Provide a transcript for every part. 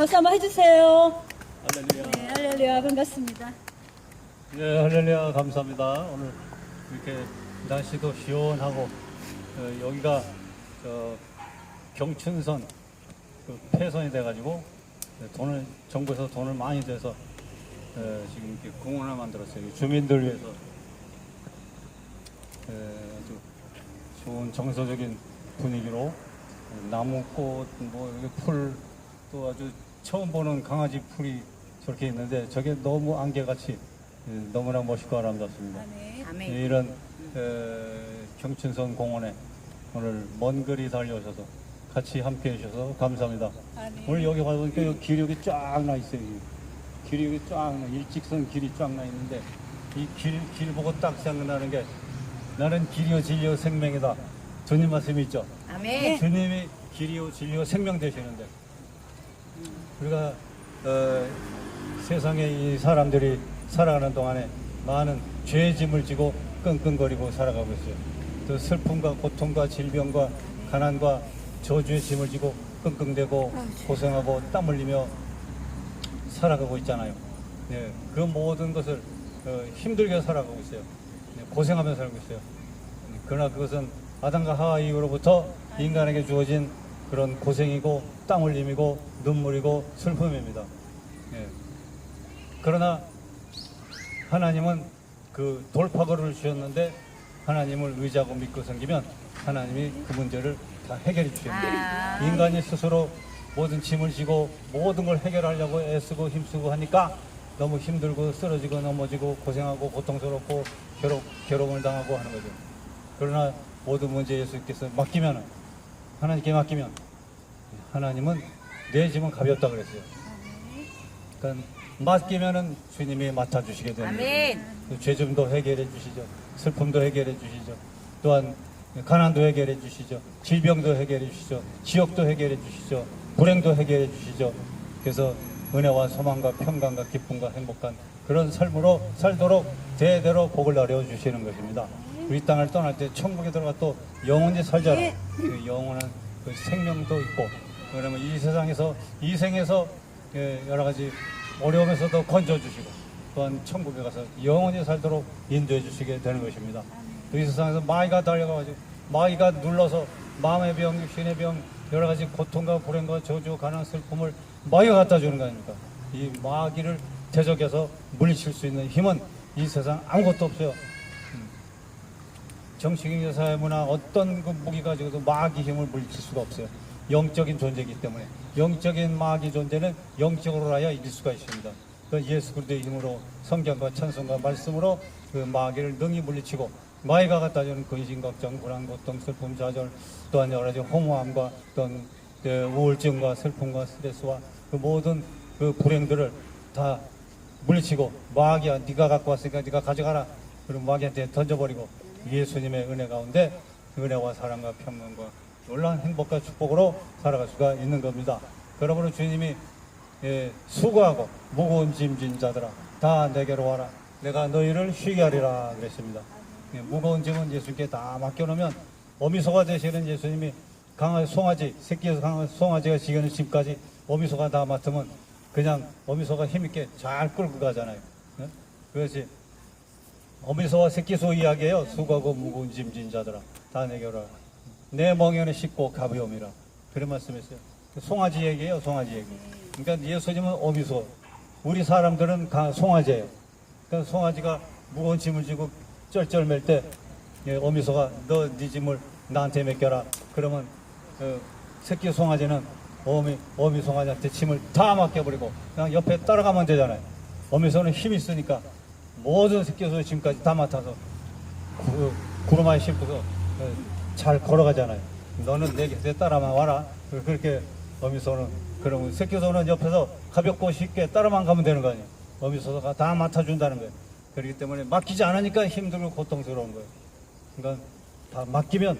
박수 한번 해주세요. 할렐루야. 네, 할렐루야 반갑습니다. 네, 할렐루야 감사합니다. 오늘 이렇게 날씨도 시원하고 어, 여기가 저 경춘선 그 폐선이 돼가지고 돈을 정부에서 돈을 많이 대서 어, 지금 이렇게 공원을 만들었어요. 주민들 위해서 에, 아주 좋은 정서적인 분위기로 나무꽃 뭐 풀 또 아주 처음 보는 강아지 풀이 저렇게 있는데 저게 너무 안개같이 에, 너무나 멋있고 아름답습니다. 네. 이런 에, 경춘선 공원에 오늘 먼 거리 달려오셔서 같이 함께 해주셔서 감사합니다. 아멘. 오늘 여기 와보니까 여기 길이 여기 쫙나 있어요. 여기 쫙 나, 일직선 길이 쫙 나 있는데 이 길, 길 보고 딱 생각나는 게 나는 길이요 진리요 생명이다. 주님 말씀이 있죠. 아멘. 주님이 길이요 진리요 생명 되시는데 우리가 어, 세상에 이 사람들이 살아가는 동안에 많은 죄의 짐을 지고 끙끙거리고 살아가고 있어요. 또 슬픔과 고통과 질병과 가난과 저주의 짐을 지고 끙끙대고 고생하고 땀 흘리며 살아가고 있잖아요. 네, 그 모든 것을 어, 힘들게 살아가고 있어요. 네, 고생하며 살고 있어요. 네, 그러나 그것은 아담과 하와 이후로부터 인간에게 주어진 그런 고생이고 땀 흘림이고 눈물이고 슬픔입니다. 예. 그러나 하나님은 그 돌파구를 주셨는데 하나님을 의지하고 믿고 섬기면 하나님이 그 문제를 다 해결해 주십니다. 아. 인간이 스스로 모든 짐을 지고 모든 걸 해결하려고 애쓰고 힘쓰고 하니까 너무 힘들고 쓰러지고 넘어지고 고생하고 고통스럽고 괴롭, 괴로움을 당하고 하는 거죠. 그러나 모든 문제 예수님께서 맡기면 하나님께 맡기면 하나님은 내 짐은 가볍다 그랬어요. 그러니까 맡기면은 주님이 맡아주시게 됩니다. 아멘. 죄좀도 해결해 주시죠. 슬픔도 해결해 주시죠. 또한 가난도 해결해 주시죠. 질병도 해결해 주시죠. 지역도 해결해 주시죠. 불행도 해결해 주시죠. 그래서 은혜와 소망과 평강과 기쁨과 행복한 그런 삶으로 살도록 대대로 복을 내려 주시는 것입니다. 우리 땅을 떠날 때 천국에 들어가 또 영원히 살잖아. 그 영원한 그 생명도 있고 그러면 이 세상에서 이 생에서 예, 여러 가지 어려움에서도 건져주시고 또한 천국에 가서 영원히 살도록 인도해 주시게 되는 것입니다. 또이 세상에서 마귀가 달려가지고 마귀가 눌러서 마음의 병, 육신의 병, 여러 가지 고통과 불행과 저주, 가난, 슬픔을 마귀가 갖다 주는 거 아닙니까? 이 마귀를 대적해서 물리칠 수 있는 힘은 이 세상 아무것도 없어요. 정치경제 사회 문화 어떤 그 무기 가지고도 마귀 힘을 물리칠 수가 없어요. 영적인 존재이기 때문에 영적인 마귀 존재는 영적으로 하여 이길 수가 있습니다. 그 예수 그리스도의 힘으로 성경과 찬송과 말씀으로 그 마귀를 능히 물리치고 마귀가 갖다 주는 근심 걱정 불안 고통 슬픔 좌절 또한 여러 가지 허무함과 어떤 그 우울증과 슬픔과 스트레스와 그 모든 그 불행들을 다 물리치고 마귀야 네가 갖고 왔으니까 네가 가져가라 그리고 마귀한테 던져버리고 예수님의 은혜 가운데 은혜와 사랑과 평강과 놀라운 행복과 축복으로 살아갈 수가 있는 겁니다. 그러므로 주님이 예, 수고하고 무거운 짐진 자들아 다 내게로 와라 내가 너희를 쉬게 하리라 그랬습니다. 예, 무거운 짐은 예수님께 다 맡겨놓으면 어미소가 되시는 예수님이 강아지 송아지 새끼에서 강아지 송아지가 지게는 짐까지 어미소가 다 맡으면 그냥 어미소가 힘있게 잘 끌고 가잖아요. 예? 그것이 어미소와 새끼소 이야기예요. 수고하고 무거운 짐진 자들아 다 내게로 와라. 내 멍에는 씻고 가벼움이라 그런 말씀했어요. 송아지 얘기예요. 송아지 얘기. 그러니까 예수님은 어미소, 우리 사람들은 가- 송아지예요. 그러니까 송아지가 무거운 짐을 지고 쩔쩔맬 때 예, 어미소가 너 네 짐을 나한테 맡겨라. 그러면 그 새끼 송아지는 어미 어미 송아지한테 짐을 다 맡겨버리고 그냥 옆에 따라가면 되잖아요. 어미소는 힘이 있으니까 모든 새끼 소의 짐까지 다 맡아서 구, 구루마에 싣고서 어, 잘 걸어가잖아요. 너는 내 곁에 따라만 와라. 그- 그렇게 어미소는 그러면 새끼소는 옆에서 가볍고 쉽게 따라만 가면 되는 거 아니에요. 어미소가 다 맡아준다는 거예요. 그렇기 때문에 맡기지 않으니까 힘들고 고통스러운 거예요. 그러니까 다 맡기면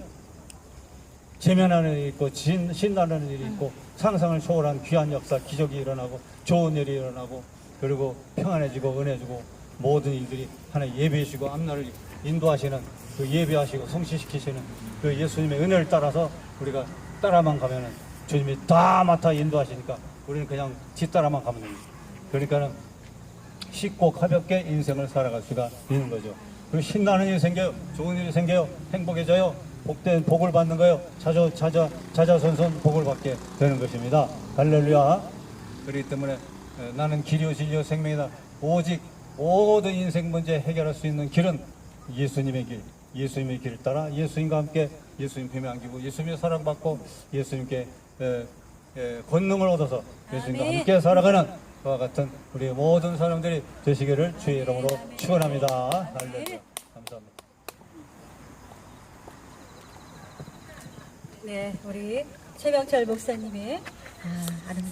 재면하는 일이 있고 진, 신나는 일이 있고 상상을 초월한 귀한 역사, 기적이 일어나고 좋은 일이 일어나고 그리고 평안해지고 은혜주고 모든 일들이 하나 예배해주고 앞날을 인도하시는 그 예배하시고 성취시키시는 그 예수님의 은혜를 따라서 우리가 따라만 가면은 주님이 다 맡아 인도하시니까 우리는 그냥 뒤따라만 가면 됩니다. 그러니까는 쉽고 가볍게 인생을 살아갈 수가 있는 거죠. 그리고 신나는 일이 생겨요. 좋은 일이 생겨요. 행복해져요. 복된 복을 받는 거예요. 자자 자 자 자자손손 복을 받게 되는 것입니다. 할렐루야. 그렇기 때문에 에, 나는 길이요 진리요 생명이다. 오직 모든 인생 문제 해결할 수 있는 길은 예수님의 길, 예수님의 길을 따라 예수님과 함께 예수님 뱀에 안기고 예수님의 사랑받고 예수님께 에, 에, 권능을 얻어서 예수님과 아멘. 함께 살아가는 그와 같은 우리 모든 사람들이 되시기를 주의 이름으로 축원합니다. 할렐루야. 감사합니다. 네, 우리 최명철 목사님의 아, 아름다운